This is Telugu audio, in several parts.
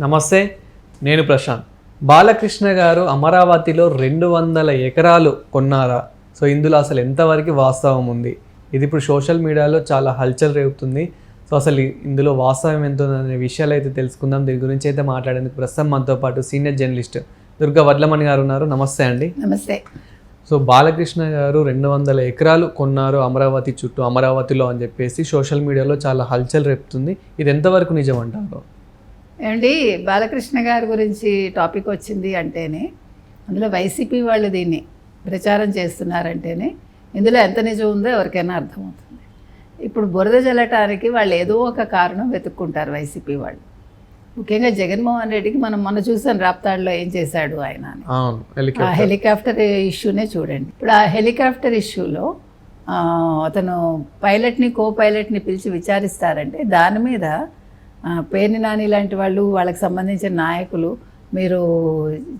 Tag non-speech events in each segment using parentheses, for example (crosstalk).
నమస్తే నేను ప్రశాంత్. బాలకృష్ణ గారు అమరావతిలో రెండు వందల ఎకరాలు కొన్నారా? సో ఇందులో అసలు ఎంతవరకు వాస్తవం ఉంది? ఇది ఇప్పుడు సోషల్ మీడియాలో చాలా హల్చల్ రేపుతుంది సో అసలు ఇందులో వాస్తవం ఎంత ఉందనే విషయాలు అయితే తెలుసుకుందాం. దీని గురించి అయితే మాట్లాడేందుకు ప్రస్తుతం మనతో పాటు సీనియర్ జర్నలిస్ట్ దుర్గా వడ్లమణి గారు ఉన్నారు. నమస్తే అండి. నమస్తే. సో బాలకృష్ణ గారు రెండు వందల ఎకరాలు కొన్నారు అమరావతి చుట్టూ అమరావతిలో అని చెప్పేసి సోషల్ మీడియాలో చాలా హల్చల్ రేపుతుంది. ఇది ఎంతవరకు నిజం అంటారు ఏమండి బాలకృష్ణ గారి గురించి టాపిక్ వచ్చింది అంటేనే అందులో వైసీపీ వాళ్ళు దీన్ని ప్రచారం చేస్తున్నారంటేనే ఇందులో ఎంత నిజం ఉందో ఎవరికైనా అర్థమవుతుంది. ఇప్పుడు బురద జల్లటానికి వాళ్ళు ఏదో ఒక కారణం వెతుక్కుంటారు వైసీపీ వాళ్ళు. ముఖ్యంగా జగన్మోహన్ రెడ్డికి మనం మొన్న చూసాం రాప్తాడులో ఏం చేశాడు ఆయన ఆ హెలికాప్టర్. ఇష్యూనే చూడండి. ఇప్పుడు ఆ హెలికాప్టర్ ఇష్యూలో అతను పైలట్ని కో పైలట్ని పిలిచి విచారిస్తారంటే దాని మీద పేర్ని నాని లాంటి వాళ్ళు వాళ్ళకి సంబంధించిన నాయకులు మీరు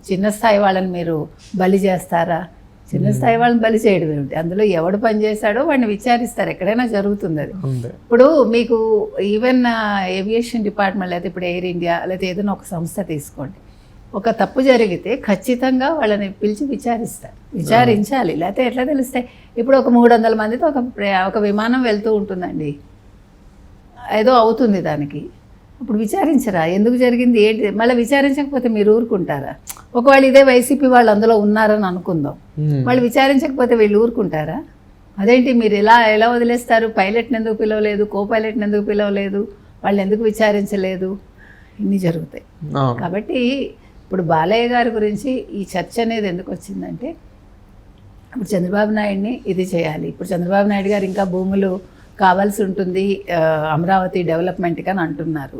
చిన్న స్థాయి వాళ్ళని మీరు బలి చేస్తారా? చిన్న స్థాయి వాళ్ళని బలి చేయడం ఏమిటి? అందులో ఎవడు పని చేశాడో వాడిని విచారిస్తారు. ఎక్కడైనా జరుగుతుంది అది. ఇప్పుడు మీకు ఈవెన్ ఏవియేషన్ డిపార్ట్మెంట్ లేకపోతే ఇప్పుడు ఎయిర్ ఇండియా లేకపోతే ఏదైనా ఒక సంస్థ తీసుకోండి. ఒక తప్పు జరిగితే ఖచ్చితంగా వాళ్ళని పిలిచి విచారిస్తారు. విచారించాలి. లేకపోతే ఎట్లా తెలుస్తాయి? ఇప్పుడు ఒక మూడు వందల మందితో ఒక ఒక విమానం వెళ్తూ ఉంటుందండి. ఏదో అవుతుంది దానికి. అప్పుడు విచారించరా? ఎందుకు జరిగింది? ఏంటి? మళ్ళీ విచారించకపోతే మీరు ఊరుకుంటారా? ఒకవేళ ఇదే వైసీపీ వాళ్ళు అందులో ఉన్నారని అనుకుందాం. వాళ్ళు విచారించకపోతే వీళ్ళు ఊరుకుంటారా? అదేంటి మీరు ఎలా ఎలా వదిలేస్తారు? పైలట్ని ఎందుకు పిలవలేదు? కో పైలట్ని ఎందుకు పిలవలేదు? వాళ్ళు ఎందుకు విచారించలేదు? ఇన్ని జరుగుతాయి. కాబట్టి ఇప్పుడు బాలయ్య గారి గురించి ఈ చర్చ అనేది ఎందుకు వచ్చిందంటే ఇప్పుడు చంద్రబాబు నాయుడిని ఇది చేయాలి. ఇప్పుడు చంద్రబాబు నాయుడు గారు ఇంకా భూములు కావాల్సి ఉంటుంది అమరావతి డెవలప్మెంట్కి అని అంటున్నారు.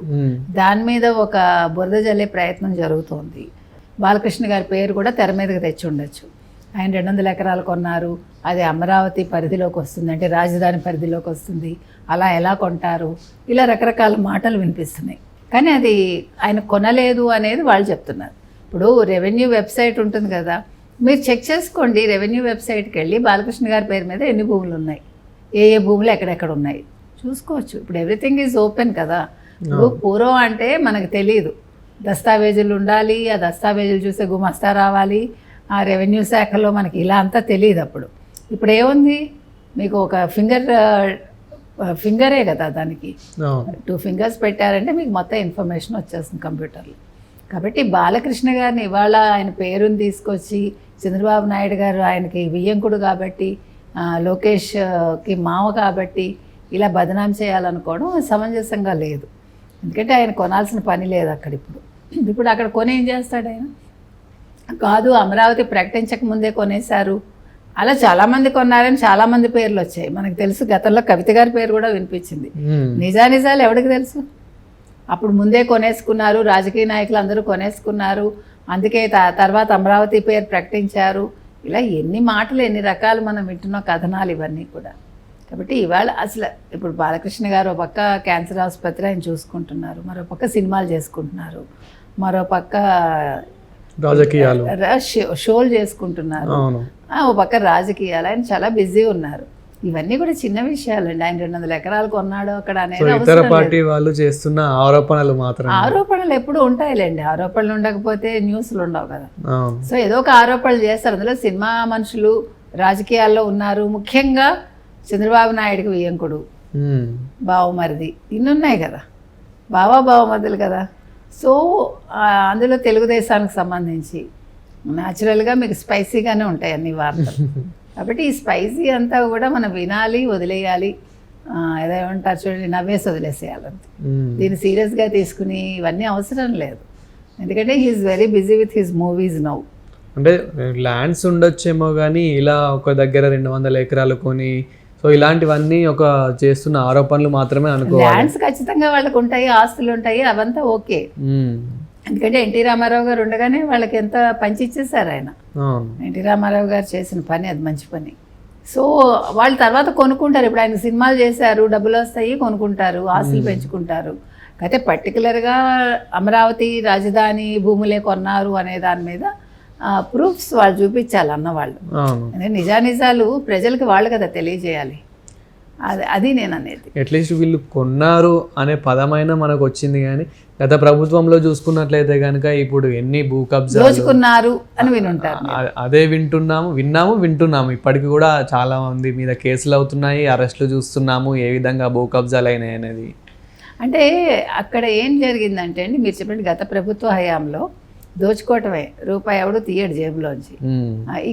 దాని మీద ఒక బురద జల్లే ప్రయత్నం జరుగుతోంది. బాలకృష్ణ గారి పేరు కూడా తెర మీదకి తెచ్చి ఉండొచ్చు. ఆయన రెండు వందల ఎకరాలు కొన్నారు. అది అమరావతి పరిధిలోకి వస్తుంది. అంటే రాజధాని పరిధిలోకి వస్తుంది. అలా ఎలా కొంటారు? ఇలా రకరకాల మాటలు వినిపిస్తున్నాయి. కానీ అది ఆయన కొనలేదు అనేది వాళ్ళు చెప్తున్నారు. ఇప్పుడు రెవెన్యూ వెబ్సైట్ ఉంటుంది కదా. మీరు చెక్ చేసుకోండి. రెవెన్యూ వెబ్సైట్కి వెళ్ళి బాలకృష్ణ గారి పేరు మీద ఎన్ని భూములు ఉన్నాయి ఏ ఏ భూములు ఎక్కడెక్కడ ఉన్నాయి? చూసుకోవచ్చు. ఇప్పుడు ఎవ్రీథింగ్ ఈజ్ ఓపెన్ కదా. ఇప్పుడు పూర్వం అంటే మనకు తెలియదు. దస్తావేజులు ఉండాలి ఆ దస్తావేజులు చూసే గుమస్తా రావాలి ఆ రెవెన్యూ శాఖలో మనకి ఇలా అంతా తెలియదు అప్పుడు. ఇప్పుడు ఏముంది? మీకు ఒక ఫింగర్ ఫింగరే కదా దానికి. టూ ఫింగర్స్ పెట్టారంటే మీకు మొత్తం ఇన్ఫర్మేషన్ వచ్చేస్తుంది కంప్యూటర్లో. కాబట్టి బాలకృష్ణ గారిని ఇవాళ ఆయన పేరుని తీసుకొచ్చి చంద్రబాబు నాయుడు గారు ఆయనకి వియ్యంకుడు కాబట్టి లోకేష్కి మామ కాబట్టి ఇలా బదనాం చేయాలనుకోవడం సమంజసంగా లేదు. ఎందుకంటే ఆయన కొనాల్సిన పని లేదు అక్కడ ఇప్పుడు. ఇప్పుడు అక్కడ కొని ఏం చేస్తాడు ఆయన? కాదు అమరావతి ప్రకటించక ముందే కొనేశారు. అలా చాలామంది కొన్నారని చాలామంది పేర్లు వచ్చాయి. మనకు తెలుసు గతంలో కవిత గారి పేరు కూడా వినిపించింది. మ్మ్. నిజానిజాలు ఎవరికి తెలుసు? అప్పుడు ముందే కొనేసుకున్నారు రాజకీయ నాయకులు అందరూ కొనేసుకున్నారు. అందుకే తర్వాత అమరావతి పేరు ప్రకటించారు. ఇలా ఎన్ని మాటలు ఎన్ని రకాలు మనం వింటున్న కథనాలు ఇవన్నీ కూడా. కాబట్టి ఇవాళ అసలు ఇప్పుడు బాలకృష్ణ గారు ఒక పక్క క్యాన్సర్ ఆసుపత్రి ఆయన చూసుకుంటున్నారు మరో పక్క సినిమాలు చేసుకుంటున్నారు మరో పక్క రాజకీయాలు. షోలు చేసుకుంటున్నారు. ఓ పక్క రాజకీయాలు. ఆయన చాలా బిజీ ఉన్నారు. ఇవన్నీ కూడా చిన్న విషయాలండి. ఆయన రెండు వందల ఎకరాలు కొన్నాడు అక్కడ అనేది ఇతర. పార్టీ వాళ్ళు చేస్తున్న ఆరోపణలు మాత్రం ఆరోపణలు ఎప్పుడు ఉంటాయిలేండి. ఆరోపణలు ఉండకపోతే న్యూస్లు ఉండవు కదా. సో ఏదో ఒక ఆరోపణలు చేస్తారు. అందులో సినిమా మనుషులు రాజకీయాల్లో ఉన్నారు. ముఖ్యంగా చంద్రబాబు నాయుడుకి వియ్యంకుడు. మ్మ్. బావమరిది. ఇన్ని ఉన్నాయి కదా. బావా బావమరుదులు కదా. సో అందులో తెలుగుదేశానికి సంబంధించి న్యాచురల్గా మీకు స్పైసీగానే ఉంటాయి అన్ని వార్తలు. (laughs) కాబట్టి ఈ స్పైసీ అంతా కూడా మనం వినాలి వదిలేయాలి. ఆ, ఏదో ఏమంటారు చూడండి నవ్వేసి వదిలేసేయాలంతే. దీన్ని సీరియస్గా తీసుకుని ఇవన్నీ అవసరం లేదు. ఎందుకంటే he is very busy with his movies now. అంటే ల్యాండ్స్ ఉండొచ్చేమో కానీ ఇలా ఒక దగ్గర రెండు వందల ఎకరాలు కొని సో ఇలాంటివన్నీ ఒక చేస్తున్న ఆరోపణలు మాత్రమే అనుకోవాలి. ల్యాండ్స్ ఖచ్చితంగా వాళ్ళకు ఉంటాయి ఆస్తులు ఉంటాయి అవంతా ఓకే. ఎందుకంటే ఎన్టీ రామారావు గారు ఉండగానే వాళ్ళకి ఎంత పంచి ఇచ్చేసారు ఆయన. ఎన్టీ రామారావు గారు చేసిన పని అది మంచి పని. సో వాళ్ళు తర్వాత కొనుక్కుంటారు. ఇప్పుడు ఆయన సినిమాలు చేశారు డబ్బులు వస్తాయి కొనుక్కుంటారు ఆస్తులు పెంచుకుంటారు. అయితే పర్టికులర్గా అమరావతి రాజధాని భూములే కొన్నారు అనే దాని మీద ప్రూఫ్స్ వాళ్ళు చూపించాలి అన్నవాళ్ళు నిజానిజాలు ప్రజలకు వాళ్ళు కదా తెలియజేయాలి. అది అది నేను అనేది అట్లీస్ట్ వీళ్ళు కొన్నారు అనే పదమైనా మనకు వచ్చింది కానీ గత ప్రభుత్వంలో చూసుకున్నట్లయితే కనుక ఇప్పుడు ఎన్ని భూ దోచుకున్నారు అని వినుంటారు అదే వింటున్నాము విన్నాము వింటున్నాము. ఇప్పటికి కూడా చాలా మంది మీద కేసులు అవుతున్నాయి అరెస్టులు చూస్తున్నాము ఏ విధంగా భూ కబ్జాలు అయినాయి అనేది. అంటే అక్కడ ఏం జరిగిందంటే అండి మీరు చెప్పండి గత ప్రభుత్వ హయాంలో దోచుకోవటమే రూపాయి ఎవడు తీయడు జేబులోంచి.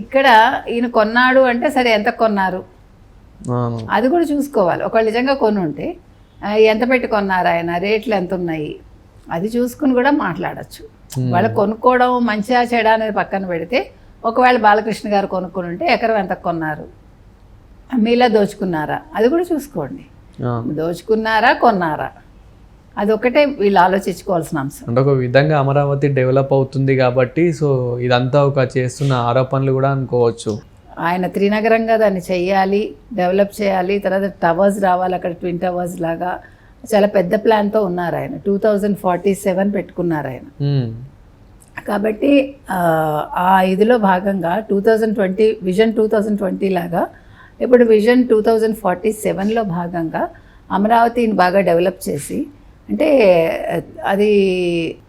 ఇక్కడ ఈయన కొన్నాడు అంటే సరే ఎంత కొన్నారు? అది కూడా చూసుకోవాలి. ఒకళ్ళు నిజంగా కొని ఉంటే ఎంత పెట్టి కొన్నారు ఆయన? రేట్లు ఎంత ఉన్నాయి? అది చూసుకుని కూడా మాట్లాడచ్చు. వాళ్ళు కొనుక్కోవడం మంచిగా చెడా అనేది పక్కన పెడితే ఒకవేళ బాలకృష్ణ గారు కొనుక్కొని ఉంటే ఎకరం ఎంత కొన్నారు? మీలా దోచుకున్నారా? అది కూడా చూసుకోండి. దోచుకున్నారా? కొన్నారా? అది ఒకటే వీళ్ళు ఆలోచించుకోవాల్సిన అంశం. అంటే ఒక విధంగా అమరావతి డెవలప్ అవుతుంది కాబట్టి సో ఇదంతా ఒక చేస్తున్న ఆరోపణలు కూడా అనుకోవచ్చు. ఆయన త్రినగరంగా దాన్ని చెయ్యాలి డెవలప్ చేయాలి. తర్వాత టవర్స్ రావాలి అక్కడ ట్విన్ టవర్స్ లాగా. చాలా పెద్ద ప్లాన్తో ఉన్నారు ఆయన. టూ థౌజండ్ ఫార్టీ సెవెన్ పెట్టుకున్నారు ఆయన. కాబట్టి ఆ, ఇదిలో భాగంగా two thousand twenty vision two thousand twenty లాగా ఇప్పుడు విజన్ టూ థౌజండ్ ఫార్టీ సెవెన్లో భాగంగా అమరావతిని బాగా డెవలప్ చేసి అంటే అది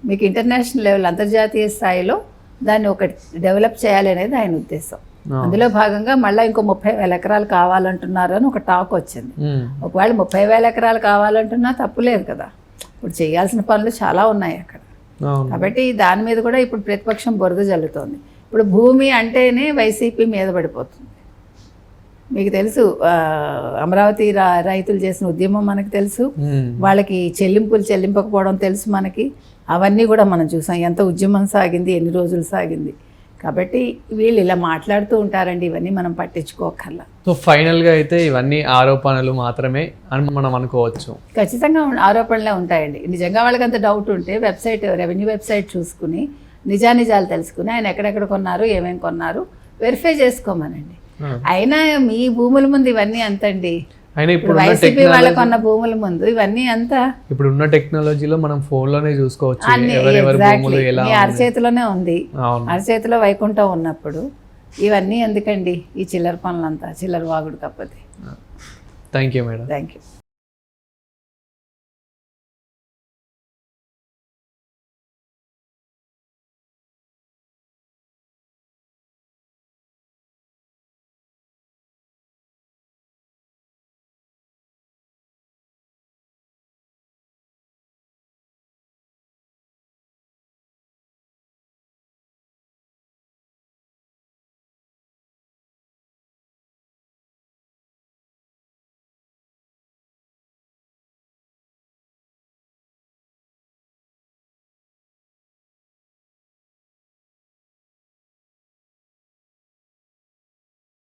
మీకు ఇంటర్నేషనల్ లెవెల్ అంతర్జాతీయ స్థాయిలో దాన్ని ఒక డెవలప్ చేయాలి అనేది ఆయన ఉద్దేశం. అందులో భాగంగా మళ్ళీ ఇంకో ముప్పై వేల ఎకరాలు కావాలంటున్నారు అని ఒక టాక్ వచ్చింది. ఉమ్, ఒకవేళ ముప్పై వేల ఎకరాలు కావాలంటున్నా తప్పులేదు కదా. ఇప్పుడు చేయాల్సిన పనులు చాలా ఉన్నాయి అక్కడ. కాబట్టి దాని మీద కూడా ఇప్పుడు ప్రతిపక్షం బురద జల్లుతోంది. ఇప్పుడు భూమి అంటేనే వైసీపీ మీద పడిపోతుంది. మీకు తెలుసు అమరావతి రైతులు చేసిన ఉద్యమం మనకు తెలుసు. ఉమ్, వాళ్ళకి చెల్లింపులు చెల్లింపకపోవడం తెలుసు మనకి. అవన్నీ కూడా మనం చూసాం. ఎంత ఉద్యమం సాగింది ఎన్ని రోజులు సాగింది. కాబట్టి వీళ్ళు ఇలా మాట్లాడుతూ ఉంటారండి ఇవన్నీ మనం పట్టించుకోకర్లా. సో ఫైనల్గా అయితే ఇవన్నీ ఆరోపణలు మాత్రమే అని మనం అనుకోవచ్చు. ఖచ్చితంగా ఆరోపణలే ఉంటాయండి. నిజంగా వాళ్ళకి అంత డౌట్ ఉంటే వెబ్సైట్ రెవెన్యూ వెబ్సైట్ చూసుకుని నిజానిజాలు తెలుసుకుని ఆయన ఎక్కడెక్కడ కొన్నారు ఏమేమి కొన్నారు వెరిఫై చేసుకోమనండి. అయినా మీ భూముల ముందు ఇవన్నీ అంతండి అయినా ఇప్పుడు వైసీపీ వాళ్ళకు కొన్న భూముల ముందు ఇవన్నీ అంత ఇప్పుడు ఉన్న టెక్నాలజీలో మనం చూసుకోవచ్చు. భూములు ఎలా మీ అరచేతిలోనే ఉంది. అరచేతిలో వైకుంఠం ఉన్నప్పుడు ఇవన్నీ ఎందుకండి ఈ చిల్లర పనులంతా చిల్లర వాగుడు కాకపోతే? Thank you madam. Thank you.